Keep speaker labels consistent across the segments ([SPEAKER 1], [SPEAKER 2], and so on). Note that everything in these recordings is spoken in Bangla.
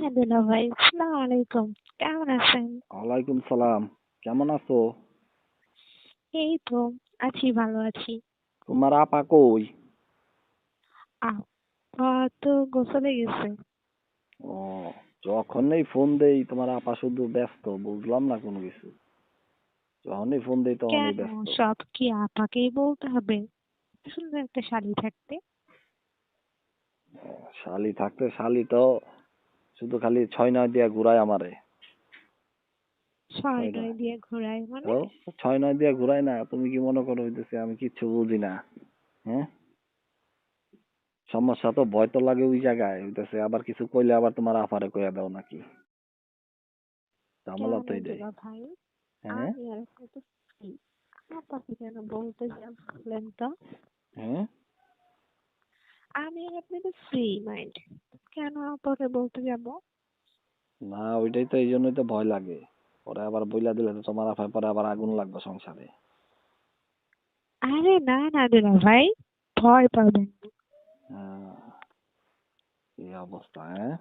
[SPEAKER 1] হ্যাঁ দুলা ভাই আসসালামু আলাইকুম। কেমন আছেন?
[SPEAKER 2] ওয়ালাইকুম সালাম। কেমন আছো?
[SPEAKER 1] এই তো আছি ভালো আছি।
[SPEAKER 2] তোমার আপা কই?
[SPEAKER 1] আপা তো গোসলে গেছে।
[SPEAKER 2] ও যখনই ফোন দেই তোমার আপা শুধু ব্যস্ত বুঝলাম না কোনো কিছু? যখনই ফোন দেই তখনই ব্যস্ত।
[SPEAKER 1] সব কি আপাকেই বলতে হবে? সুন্দর একটা শাড়ি থাকতে।
[SPEAKER 2] শালি থাকতে শালি তো। শুধু খালি ছয় নয় দিয়া ঘুরায় আমারে।
[SPEAKER 1] ছয় নয় দিয়ে ঘোরায় মানে?
[SPEAKER 2] ছয় নয় দিয়া ঘুরায় না তুমি কি মনে করো হইতেছে আমি কিচ্ছু বুঝি না হ্যাঁ? সমস্যা তো ভয় তো লাগে ওই জায়গায় হইতেছে। আবার কিছু কইলে আবার তোমার আফারে কইয়া দাও নাকি? ঝামেলা তো এটাই। হ্যাঁ?
[SPEAKER 1] বলতে
[SPEAKER 2] হ্যাঁ?
[SPEAKER 1] আমি আর আপনি তো ফ্রি মাইন্ড কেন আপাকে বলতে যাব?
[SPEAKER 2] না ওইটাই তো এই জন্যই তো ভয় লাগে। পরে আবার বইলা দিলে তো তোমার আফায় পরে আবার আগুন লাগবে সংসারে।
[SPEAKER 1] আরে না না দুলা ভাই ভয় পাবেন না।
[SPEAKER 2] হ্যাঁ। এই অবস্থা হ্যাঁ?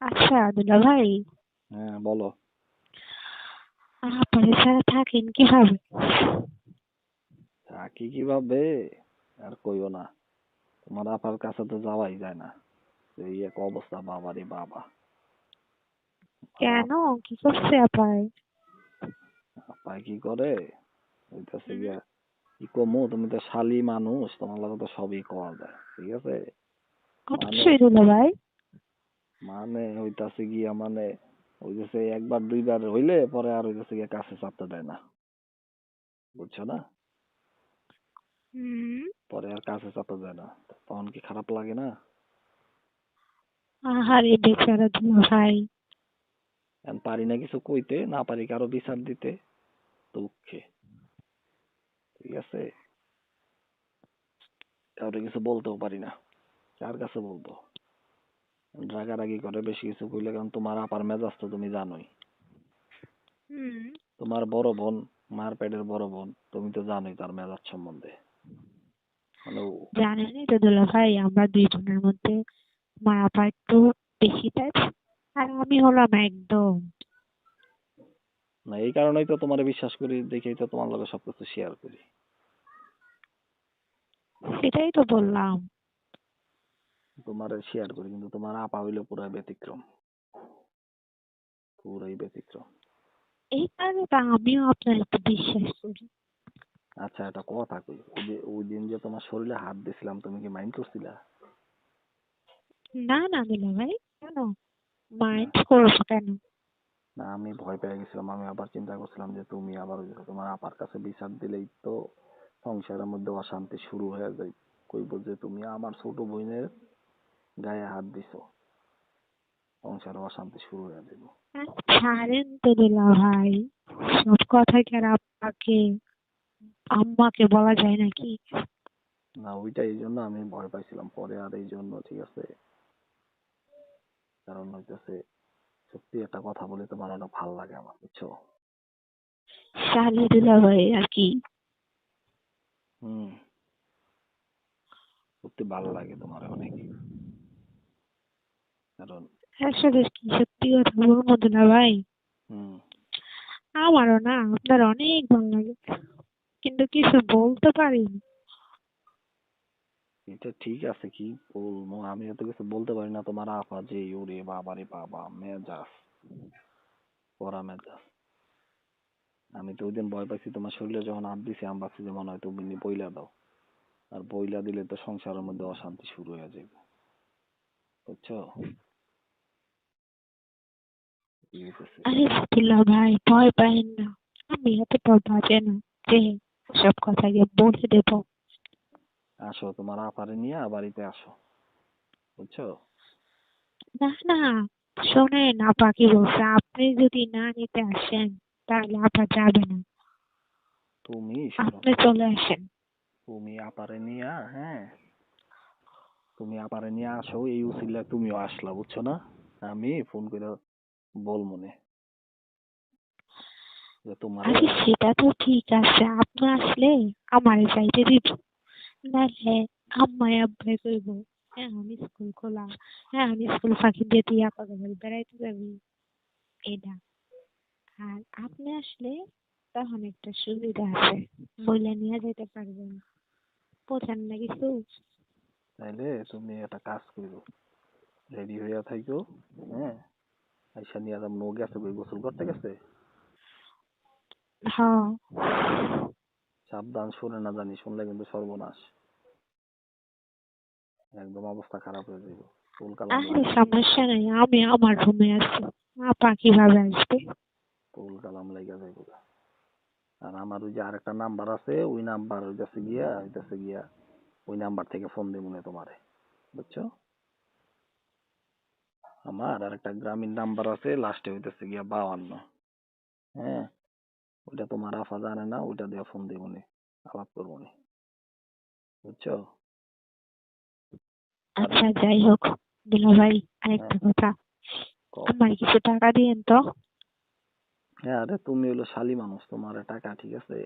[SPEAKER 1] আচ্ছা দুলা ভাই।
[SPEAKER 2] হ্যাঁ বলো।
[SPEAKER 1] আপনারা ছাড়া থাকেন কীভাবে?
[SPEAKER 2] থাকি কীভাবে? আর কইও না। তোমার আপার কাছে তো যাওয়াই যায় না। এই এক অবস্থা বাবারে বাবা।
[SPEAKER 1] কেন? কি করছে আপায়
[SPEAKER 2] আপায় কি করে? হইতাছে গিয়া কি কমু? তুমি তো শালি মানুষ তোমার লগে তো সবই করা যায় ঠিক আছে?
[SPEAKER 1] অবশ্যই দুলা ভাই?
[SPEAKER 2] মানে হইতাছে গিয়া মানে ওই হইতেছে একবার দুইবার হইলে পরে আর হইতেছে গিয়া কাছে চাপতে দেয় না। বুঝছ না?
[SPEAKER 1] হুম।
[SPEAKER 2] পরে আর কাছে চাপতে যায় না। তখন কি খারাপ লাগে না?
[SPEAKER 1] আহারে বেচারা দুলা ভাই।
[SPEAKER 2] এখন পারি না কিছু কইতে না পারি কারও বিচার দিতে দুঃখে। ঠিক আছে? কাউকে কিছু বলতেও পারি না। কার কাছে বলব? রাগারাগি করে বেশি কিছু কইলে কারণ তোমার আপার মেজাজ তো তুমি জানোই। তোমার বড় বোন মার পেটের বড় বোন তুমি তো জানোই তার মেজাজ সম্বন্ধে।
[SPEAKER 1] জানেনই তো দুলা ভাই আমরা দুই বোনের মধ্যে আমার আপা একটু বেশি টাইপ আর আমি হলাম একদম।
[SPEAKER 2] না এই কারণেই তো তোমার বিশ্বাস করি দেখেই তো তোমার লগে সবকিছু শেয়ার করি।
[SPEAKER 1] সেটাই তো বললাম।
[SPEAKER 2] তোমার শেয়ার করি কিন্তু তোমার আপা হইল পুরো ব্যতিক্রম। পুরাই ব্যতিক্রম।
[SPEAKER 1] এই কারণে তো আমিও আপনার একটু বিশ্বাস করি।
[SPEAKER 2] আচ্ছা একটা কথা কই। ওই যে ওই দিন যে তোমার শরীরে হাত দিছিলাম তুমি কি মাইন্ড করছিলা?
[SPEAKER 1] না না দুলা ভাই কেন মাইন্ড করব কেন?
[SPEAKER 2] না আমি ভয় পেয়ে গেছিলাম। আমি আবার চিন্তা করছিলাম যে তুমি আবার ওই তোমার আপার কাছে বিচার দিলেই তো সংসারের মধ্যে অশান্তি শুরু হয়ে যায়। কইব যে তুমি আমার ছোট বোনের গায়ে হাত দিছো। সংসারে অশান্তি শুরু হয়ে যাবে
[SPEAKER 1] ছাড়েন তো দুলা ভাই। সব কথা কি আর আম্মাকে বলা যায় নাকি?
[SPEAKER 2] না ওইটা এই জন্য আমি ভয় পাইছিলাম পরে আর এই জন্য ঠিক আছে। কারণ হইতেছে সত্যি একটা কথা বলে তোমার অনেক ভালো লাগে আমার বুঝছ?
[SPEAKER 1] শালি দুলা ভাই আর কি?
[SPEAKER 2] হুম। সত্যি ভালো লাগে তোমার অনেক। কারণ
[SPEAKER 1] আসলে কি সত্যি কথা বলব দুলা ভাই?
[SPEAKER 2] হুম।
[SPEAKER 1] আমারও না আপনার অনেক ভালো লাগে। কিন্তু কিছু বলতে পারি? না।
[SPEAKER 2] এটা ঠিক আছে কি বলব? আমি এত কিছু বলতে পারি না। তোমার আপা যে ওরে বাবা রে বাবা মেজাজ পড়া মেজাজ। আমি তো ওই দিন ভয় পাইছি তোমার শরীরে যখন হাত দিছি আমি ভাবছি যে মনে হয় তুমি বইলা দাও। আর বইলা দিলে তো সংসারের মধ্যে অশান্তি শুরু হয়ে যাবে। বুঝছ?
[SPEAKER 1] আরে ভাই ভয় পাইন না। আমি এতটা বাজে না যে সব কথা গিয়ে বলে দেবো।
[SPEAKER 2] আসো তোমার আপারে নিয়ে বাড়িতে আসো। বুঝছ?
[SPEAKER 1] না না শোনেন আপা কি বলছে আপনি যদি না নিতে আসেন তাহলে আপা যাবে না।
[SPEAKER 2] তুমি
[SPEAKER 1] আপনি চলে আসেন।
[SPEAKER 2] তুমি আপারে নিয়া হ্যাঁ? তুমি আপারে নিয়ে আসো এই উচিল্লা তুমিও আসলা বুঝছ না? আমি ফোন করে বল মনে
[SPEAKER 1] আরে সেটা তো ঠিক আছে আপনি আসলে আমারে যাইতে দিব নাহলে আম্মাই আব্বাই কইব হ্যাঁ আমি স্কুল খোলা হ্যাঁ আমি স্কুল ফাঁকি দিয়ে তুই আপাকে বাড়ি বেড়াইতে যাবি। এটা। আর আপনি আসলে তখন একটা সুবিধা আছে বইলা নিয়ে যেতে পারবেন। বোঝেন না কিছু?
[SPEAKER 2] তাইলে তুমি একটা কাজ করো রেডি হইয়া থাইকো হ্যাঁ? আইসা নিয়ে নো গেছে কই গোসল করতে গেছে
[SPEAKER 1] হ্যাঁ।
[SPEAKER 2] সাবধান শুনে না জানি শুনলে কিন্তু সর্বনাশ। একদম অবস্থা খারাপ হয়ে যাবে
[SPEAKER 1] আরে সমস্যা নাই আমি আমার রুমে আছি। আপা কীভাবে আসবে?
[SPEAKER 2] চুল কালাম লেগে যাইব। আর আমার ওই যে আরেকটা নাম্বার আছে ওই নাম্বার হইতাছে গিয়া হইতাছে গিয়া ওই নাম্বার থেকে ফোন দিব না তোমারে। বুঝছ? আমার আর একটা গ্রামীণ নাম্বার আছে লাস্টে হইতেছে গিয়া বাউান্ন হ্যাঁ? ওইটা তোমার আফা জানে না ওইটা দিয়ে ফোন দিব নি আলাপ করব নি। বুঝছ?
[SPEAKER 1] আচ্ছা যাই হোক দিলা ভাই আরেকটা কথা।
[SPEAKER 2] কও।
[SPEAKER 1] আমার কিছু টাকা দিয়েন তো।
[SPEAKER 2] হ্যাঁ আরে তুমি হলো শালি মানুষ তোমার টাকা ঠিক আছে?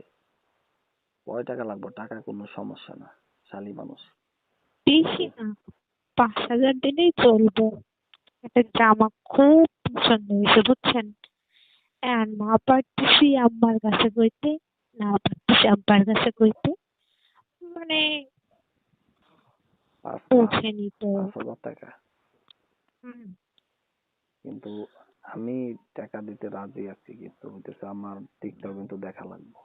[SPEAKER 2] কয় টাকা লাগবে? টাকা কোনো সমস্যা না শালি মানুষ।
[SPEAKER 1] বেশি না পাঁচ হাজার দিলেই চলবে। একটা জামা খুব পছন্দ হয়েছে বুঝছেন? আর না পারতেছি আম্মার কাছে কইতে না পারতেছি আব্বার কাছে কইতে মানে তো
[SPEAKER 2] টাকা
[SPEAKER 1] হুম।
[SPEAKER 2] কিন্তু আমি টাকা দিতে রাজি আছি কিন্তু হইতেছে আমার দিকটাও কিন্তু দেখা লাগবে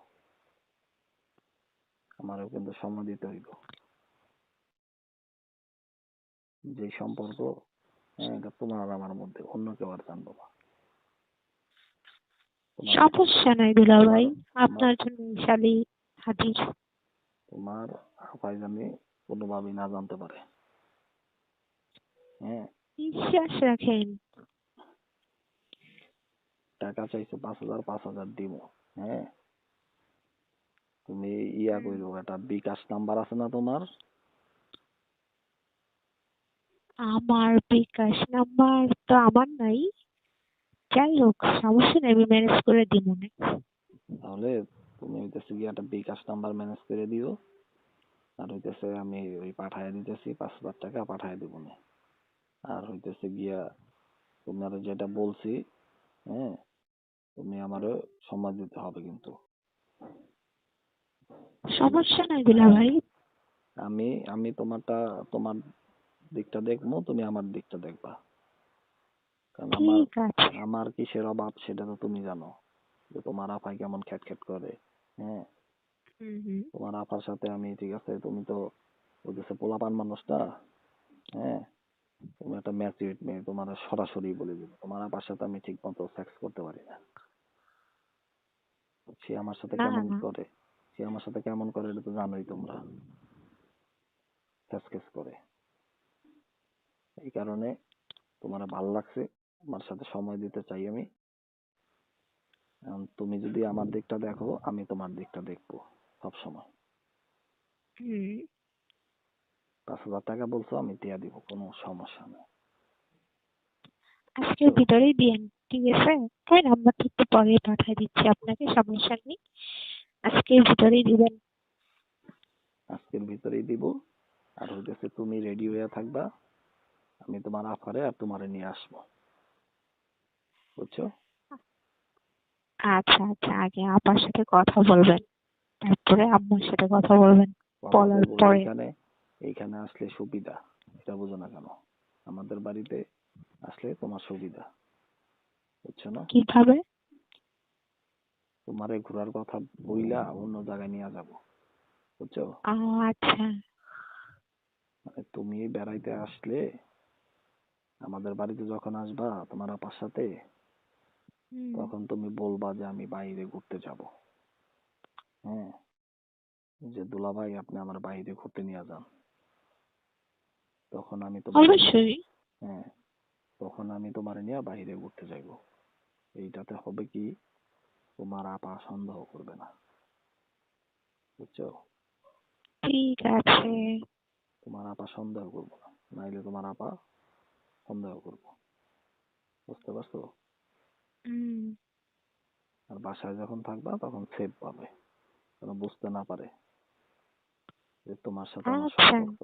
[SPEAKER 2] আমারও কিন্তু সময় দিতে হইব যে সম্পর্ক এটা তোমার আর আমার মধ্যে অন্য কেউ আর জানব না
[SPEAKER 1] সমস্যা নাই দুলা ভাই আপনার জন্য শালি হাজির
[SPEAKER 2] তোমার আপাই জানি কোনোভাবেই না জানতে পারে। হ্যাঁ।
[SPEAKER 1] বিশ্বাস রাখেন।
[SPEAKER 2] টাকা চাইছো পাঁচ হাজার পাঁচ হাজার দিব। হ্যাঁ। তুমি ইয়া কইরো একটা বিকাশ নাম্বার আছে না তোমার?
[SPEAKER 1] আমার বিকাশ নাম্বার তো আমার নাই। যাই হোক সমস্যা নেই আমি ম্যানেজ করে দিব না
[SPEAKER 2] তাহলে তুমি হইতেছে গিয়ে একটা বিকাশ নাম্বার ম্যানেজ করে দিও। আর হইতেছে আমি ওই পাঠায় দিতেছি পাঁচ হাজার টাকা পাঠায় দিব না। আর হইতেছে গিয়া তোমার যেটা বলছি হ্যাঁ তুমি আমারও সময় দিতে হবে কিন্তু।
[SPEAKER 1] সমস্যা নাই দুলা ভাই।
[SPEAKER 2] আমি আমি তোমারটা তোমার দিকটা দেখব তুমি আমার দিকটা দেখবা। কারণ আমার
[SPEAKER 1] ঠিক আছে।
[SPEAKER 2] আমার কিসের অভাব সেটা তো তুমি জানো যে তোমার আপাই কেমন খ্যাট করে হ্যাঁ?
[SPEAKER 1] হুম হুম।
[SPEAKER 2] তোমার আপার সাথে আমি ঠিক আছে তুমি তো বলতেছে পোলাপান মানুষটা হ্যাঁ? তুমি একটা ম্যাচুরিট মেয়ে তোমার সরাসরি বলে দিব। তোমার আপার সাথে আমি ঠিক মতো সেক্স করতে পারি না। সে আমার সাথে
[SPEAKER 1] না,
[SPEAKER 2] কেমন
[SPEAKER 1] না।
[SPEAKER 2] করে? সে আমার সাথে কেমন করে এটা তো জানোই তোমরা। ফ্যাস ফ্যাস করে। এই কারণে তোমার ভালো লাগছে। আমার সাথে সময় দিতে চাই আমি। তুমি যদি আমার দিকটা দেখো আমি তোমার দিকটা দেখব সব সময়। পাঁচ হাজার টাকা বলছো আমি দিয়া দিব কোনো সমস্যা নেই।
[SPEAKER 1] আজকের ভিতরেই দিয়েন ঠিক আছে তাই নাম্বারটা একটু পরে পাঠিয়ে দিচ্ছি আপনাকে সমস্যা নেই আজকের ভিতরেই দিবেন।
[SPEAKER 2] আজকের ভিতরেই দিব। আর হইতেছে তুমি রেডি হয়ে থাকবা আমি তোমার আফারে আর তোমারে নিয়ে আসব। বুঝছ
[SPEAKER 1] আচ্ছা আচ্ছা আগে আপার সাথে কথা বলবেন। তারপরে আম্মুর সাথে কথা বলবেন বলার পরে।
[SPEAKER 2] এইখানে এইখানে আসলে সুবিধা এটা বুঝো না কেন? আমাদের বাড়িতে আসলে তোমার সুবিধা বুঝছ না?
[SPEAKER 1] কীভাবে?
[SPEAKER 2] তোমারে ঘোরার কথা বইলা অন্য জায়গায় নিয়ে যাব বুঝছ?
[SPEAKER 1] আচ্ছা।
[SPEAKER 2] মানে তুমি বেড়াইতে আসলে আমাদের বাড়িতে যখন আসবা তোমার আপার সাথে তখন তুমি বলবা যে আমি বাইরে ঘুরতে যাব। হ্যাঁ? যে দুলাভাই আপনি আমার বাইরে ঘুরতে নিয়ে যান। তখন আমি তোমার
[SPEAKER 1] অবশ্যই।
[SPEAKER 2] হ্যাঁ তখন আমি তোমার নিয়ে বাইরে ঘুরতে যাইব। এইটাতে হবে কি তোমার আপা সন্দেহ করবে না। বুঝছ?
[SPEAKER 1] ঠিক আছে।
[SPEAKER 2] তোমার আপা সন্দেহ করব না। নাইলে তোমার আপা সন্দেহ করব। বুঝতে পারছ? আর বাসায় যখন থাকবা তখন সেফ পাবে। যেন বুঝতে না পারে যে তোমার সাথে আমার
[SPEAKER 1] আচ্ছা।
[SPEAKER 2] সম্পর্ক।